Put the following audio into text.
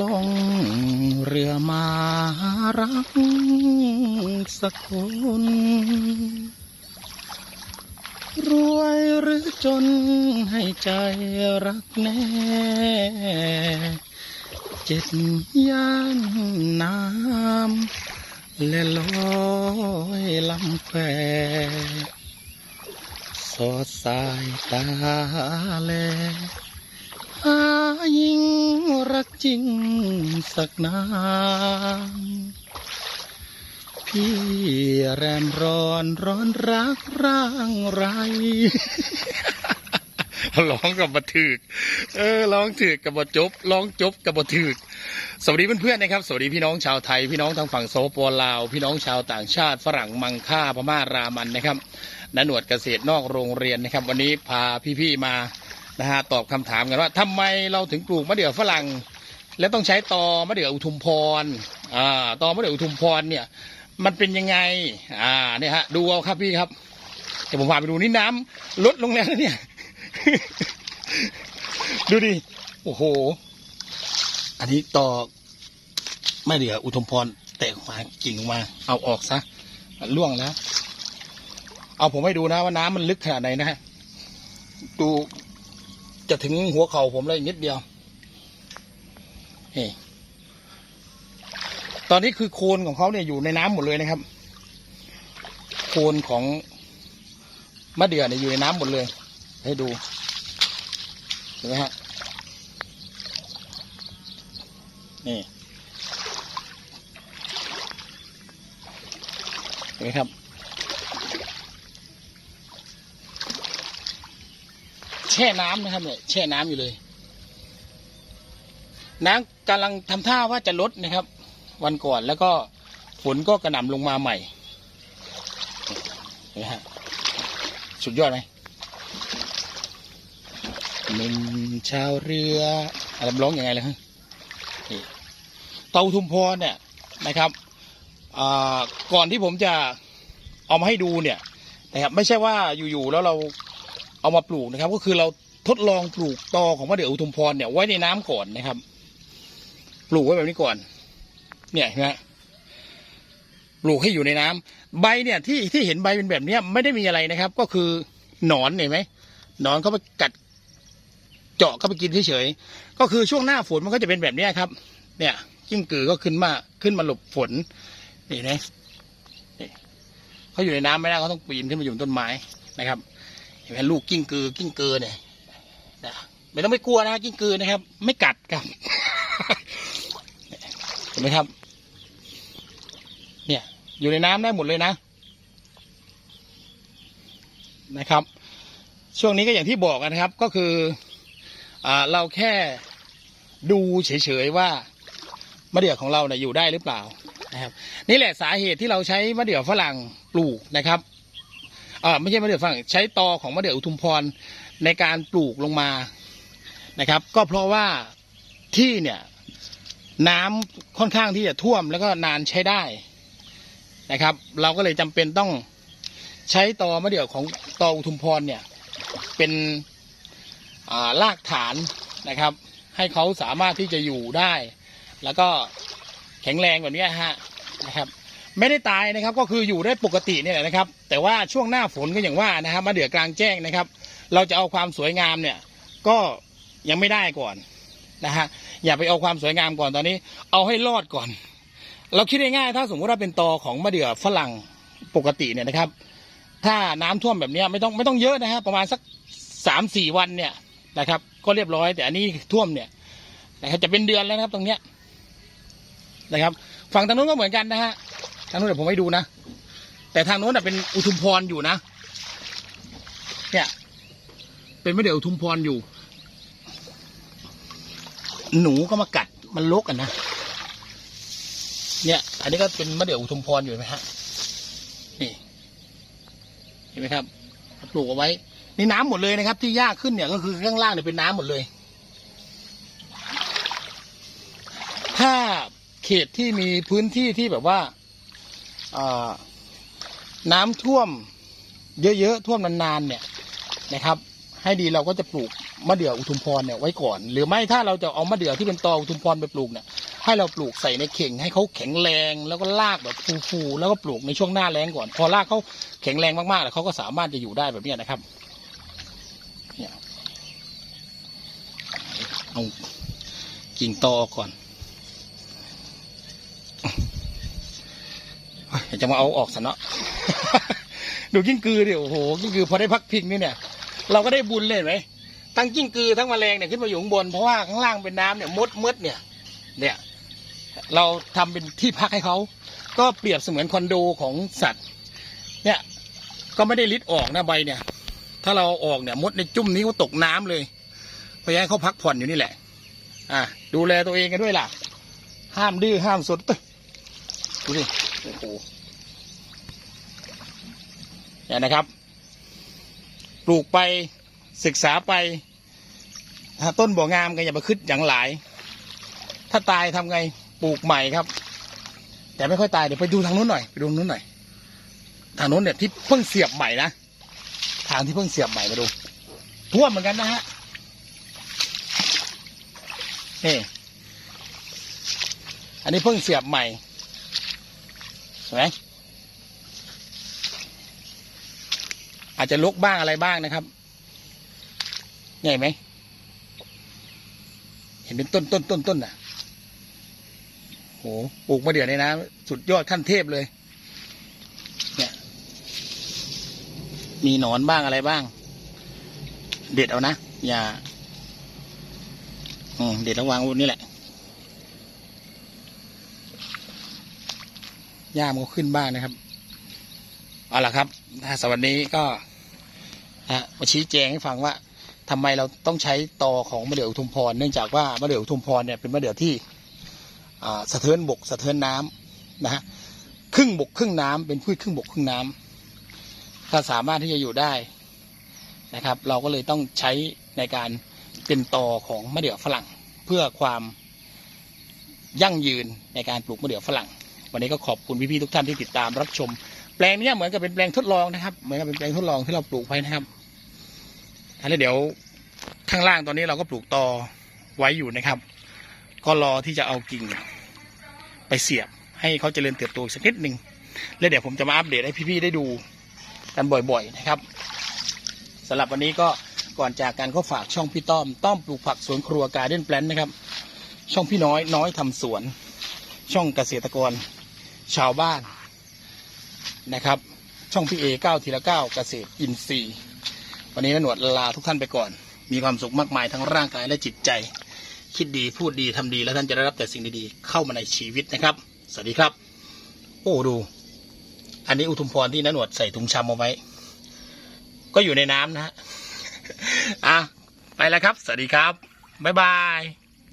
ลงเรือมารักสักคน รวยหรือจนให้ใจรักแน่ เจ็ดย่านน้ำและลอยลำแควสอดสายตาแลายิ่งรักจริงสักนานพี่แรมร้อนร้อนรักร่างไรร้องกับบถึก เออร้องถึกกับบจบร้องจบกับบถึก สวัสดีเพื่อนๆนะครับ สวัสดีพี่น้องชาวไทย พี่น้องทางฝั่งโซปลาว พี่น้องชาวต่างชาติ ฝรั่งมังค่าพม่ารามันนะครับนหนวดเกษตรนอกโรงเรียนนะครับ วันนี้พาพี่ๆมา นะฮะตอบคำถามกันว่าทำไมเราถึงปลูกมะเดื่อฝรั่ง และต้องใช้ตอมะเดื่ออุทุมพรอ่าตอมะเดื่ออุทุมพรเนี่ย มันเป็นยังไง อ่าเนี่ยฮะดูเอาครับพี่ครับเดี๋ยวผมพาไปดูนี่น้ำลดลงแล้วนเนี่ย ดูดิโอ้โห อันนี้ตอไม่เหลืออุทุมพรแตกมากิ่งมา เอาออกซะมันล่วงแล้ว เอาผมให้ดูนะว่าน้ำมันลึกขนาดไหนนะฮะดู จะถึงหัวเข่าผมเลยนิดเดียวนี่ตอนนี้คือโคนของเขาเนี่ยอยู่ในน้ำหมดเลยนะครับ โคนของมะเดื่อเนี่ยอยู่ในน้ำหมดเลย ให้ดูเห็นไหมฮะนี่เห็นไหมครับ แช่น้ำนะครับเนี่ยแช่น้ำอยู่เลย น้ำกำลังทำท่าว่าจะลดนะครับ วันก่อนแล้วก็ฝนก็กระหน่ำลงมาใหม่นไหมฮะสุดยอดไหมหนึ่งชาวเรืออะไรร้องอยังไงเลยฮะนี่เตาทุมพรเนี่ยนะครับก่อนที่ผมจะเอามาให้ดูเนี่ยนะครับไม่ใช่ว่าอยู่ๆแล้วเรา เอามาปลูกนะครับ ก็คือเราทดลองปลูกตอของมะเดื่ออุทุมพรเนี่ยไว้ในน้ำก่อนนะครับ ปลูกไว้แบบนี้ก่อน เนี่ยนไหมปลูกให้อยู่ในน้ำใบเนี่ยที่ที่เห็นใบเป็นแบบเนี้ยไม่ได้มีอะไรนะครับ ก็คือหนอนเห็นไหมหนอนเขาไปกัด เจาะเข้าไปกินเฉยๆก็คือช่วงหน้าฝนมันก็จะเป็นแบบนี้ครับ เนี่ยกิ้งกือก็ขึ้นมาขึ้นมาหลบฝนนี่นะนี่เขาอยู่ในน้ำไม่ได้เขาต้องปีนขึ้นมาอยู่บนต้นไม้นะครับ เห็นไหมลูกกิ้งกือกิ้งกือเนี่ยนะไม่ต้องไม่กลัวนะกิ้งกือนะครับ ไม่กัดครับเห็นไหมครับ เนี่ย อยู่ในน้ำได้หมดเลยนะ นะครับ ช่วงนี้ก็อย่างที่บอกนะครับ ก็คืออ่าเราแค่ดูเฉยๆว่ามะเดื่อของเราเนี่ยอยู่ได้หรือเปล่านะครับ นี่แหละสาเหตุที่เราใช้มะเดื่อฝรั่งปลูกนะครับ อ่าไม่ใช่มะเดื่อฝรั่งใช้ตอของมะเดื่ออุทุมพรในการปลูกลงมานะครับ ก็เพราะว่าที่เนี่ยน้ำค่อนข้างที่จะท่วมแล้วก็นานใช้ได้นะครับ เราก็เลยจำเป็นต้องใช้ตอมะเดื่อของตออุทุมพรเนี่ยเป็นอ่ารากฐานนะครับ ให้เขาสามารถที่จะอยู่ได้ แล้วก็แข็งแรงแบบนี้ฮะนะครับ ไม่ได้ตายนะครับ ก็คืออยู่ได้ปกติเนี่ยแหละนะครับ แต่ว่าช่วงหน้าฝนก็อย่างว่านะครับมาเดือกลางแจ้งนะครับ เราจะเอาความสวยงามเนี่ย ก็ยังไม่ได้ก่อนนะฮะอย่าไปเอาความสวยงามก่อนตอนนี้ เอาให้รอดก่อน เราคิดง่ายๆถ้าสมมติว่าเป็นตอของมะเดื่อฝรั่งปกติเนี่ยนะครับ ถ้าน้ำท่วมแบบนี้ไม่ต้องไม่ต้องเยอะนะครับประมาณสักสามสี่วันเนี่ยนะครับ ก็เรียบร้อย แต่อันนี้ท่วมเนี่ยนะครับจะเป็นเดือนแล้วนะครับตรงเนี้ยนะครับ ฝั่งทางนู้นก็เหมือนกันนะฮะางนู้นเดี๋ยวผมให้ดูนะ แต่ทางโน้นเป็นอุทุมพรอยู่นะ เนี่ย เป็นไม่เดี๋ยวอุทุมพรอยู่ หนูก็มากัดมันลกกันนะ เนี่ย อันนี้ก็เป็นมะเดื่ออุทุมพรอยู่ไหมฮะ นี่ เห็นไหมครับ ปลูกเอาไว้ นี่น้ำหมดเลยนะครับ ที่ยากขึ้นเนี่ยก็คือข้างล่างเนี่ยเป็นน้ำหมดเลย ถ้าเขตที่มีพื้นที่ที่แบบว่า น้ำท่วมเยอะๆท่วมนานๆเนี่ยนะครับ ให้ดีเราก็จะปลูกมะเดื่ออุทุมพรเนี่ยไว้ก่อน หรือไม่ถ้าเราจะเอามะเดื่อที่เป็นตออุทุมพรไปปลูกเนี่ยให้เราปลูกใส่ในเข่งให้เขาแข็งแรงแล้วก็ลากแบบฟูๆแล้วก็ปลูกในช่วงหน้าแล้งก่อน พอรากเขาแข็งแรงมากๆแล้วเขาก็สามารถจะอยู่ได้แบบนี้นะครับเนี่ยเอากิ่งตอก่อน เฮ้ยจะมาเอาออกซะเนาะดูกิ้งกือดิโอ้โหกิ้งกือพอได้พักพิงนี่เนี่ย เราก็ได้บุญเลยไหมทั้งกิ้งกือทั้งแมลงเนี่ยขึ้นมาอยู่ข้างบนเพราะว่าข้างล่างเป็นน้ำเนี่ยมดมดเนี่ย เนี่ย เราทำเป็นที่พักให้เขาก็เปรียบเสมือนคอนโดของสัตว์ เนี่ย ก็ไม่ได้ลิดออกนะใบเนี่ย ถ้าเราออกเนี่ยมดในจุ่มนี้ก็ตกน้ำเลยพราะฉะนั้นเขาพักผ่อนอยู่นี่แหละ อะดูแลตัวเองกันด้วยล่ะ ห้ามดื้อห้ามสดตึ๊ะดูสิ โอ้โหเนี่ยนะครับ ปลูกไปศึกษาไป ถ้าต้นบ่องามก็อย่ามาขึ้นอย่างหลาย ถ้าตายทำไงปลูกใหม่ครับ แต่ไม่ค่อยตายเดี๋ยวไปดูทางนู้นหน่อยไปดูนู้นหน่อยทางนู้นเนี่ยที่เพิ่งเสียบใหม่นะทางที่เพิ่งเสียบใหม่มาดูท่วมเหมือนกันนะฮะนี่อันนี้เพิ่งเสียบใหม่ ไหมอาจจะลกบ้างอะไรบ้างนะครับใหญ่ไหม เห็นเป็นต้นต้นต้นต้นอะโหปลูกมะเดื่อในน้ำสุดยอดขั้นเทพเลย เนี่ย มีหนอนบ้างอะไรบ้าง เด็ดเอานะ อย่า อืมเด็ดระวางไว้นนี่แหละ หญ้ามันก็ขึ้นบ้างนะครับเอาล่ะครับ ถ้าสวัสดีก็มาชี้แจงให้ฟังว่าทำไมเราต้องใช้ตอของมะเดื่ออุทุมพร เนื่องจากว่ามะเดื่ออุทุมพรเนี่ยเป็นมะเดื่อที่สะเทือนบกสะเทือนน้ำนะฮะครึ่งบกครึ่งน้ำเป็นพืชครึ่งบกครึ่งน้ำถ้าสามารถที่จะอยู่ได้นะครับ เราก็เลยต้องใช้ในการเป็นตอของมะเดื่อฝรั่ง เพื่อความยั่งยืนในการปลูกมะเดื่อฝรั่ง วันนี้ก็ขอบคุณพี่ๆทุกท่านที่ติดตามรับชม แปลงนี้เหมือนกับเป็นแปลงทดลองนะครับ เหมือนกับเป็นแปลงทดลองที่เราปลูกไปนะครับแล้วเดี๋ยวข้างล่างตอนนี้เราก็ปลูกตอไว้อยู่นะครับ ก็รอที่จะเอากิ่งไปเสียบให้เขาเจริญเติบโตอีกสักนิดหนึ่งแล้วเดี๋ยวผมจะมาอัปเดตให้พี่ๆได้ดูกันบ่อยๆนะครับสำหรับวันนี้ก็ก่อนจากกันก็ฝากช่องพี่ต้อม ต้อมปลูกผักสวนครัวการเด้นแปลนนะครับ ช่องพี่น้อยน้อยทำสวน ช่องเกษตรกร ชาวบ้านนะครับ ช่องพี่เอเก้าทีละเก้าเกษตรอินทรีย์ วันนี้นหนวดลาทุกท่านไปก่อน มีความสุขมากมายทั้งร่างกายและจิตใจ คิดดีพูดดีทำดีแล้วท่านจะได้รับแต่สิ่งดีๆ เข้ามาในชีวิตนะครับ สวัสดีครับ โอ้ดู อันนี้อุทุมพรที่นหนวดใส่ถุงชำเอาไว้ ก็อยู่ในน้ำนะฮะอะไปแล้วครับ สวัสดีครับบ๊ายบาย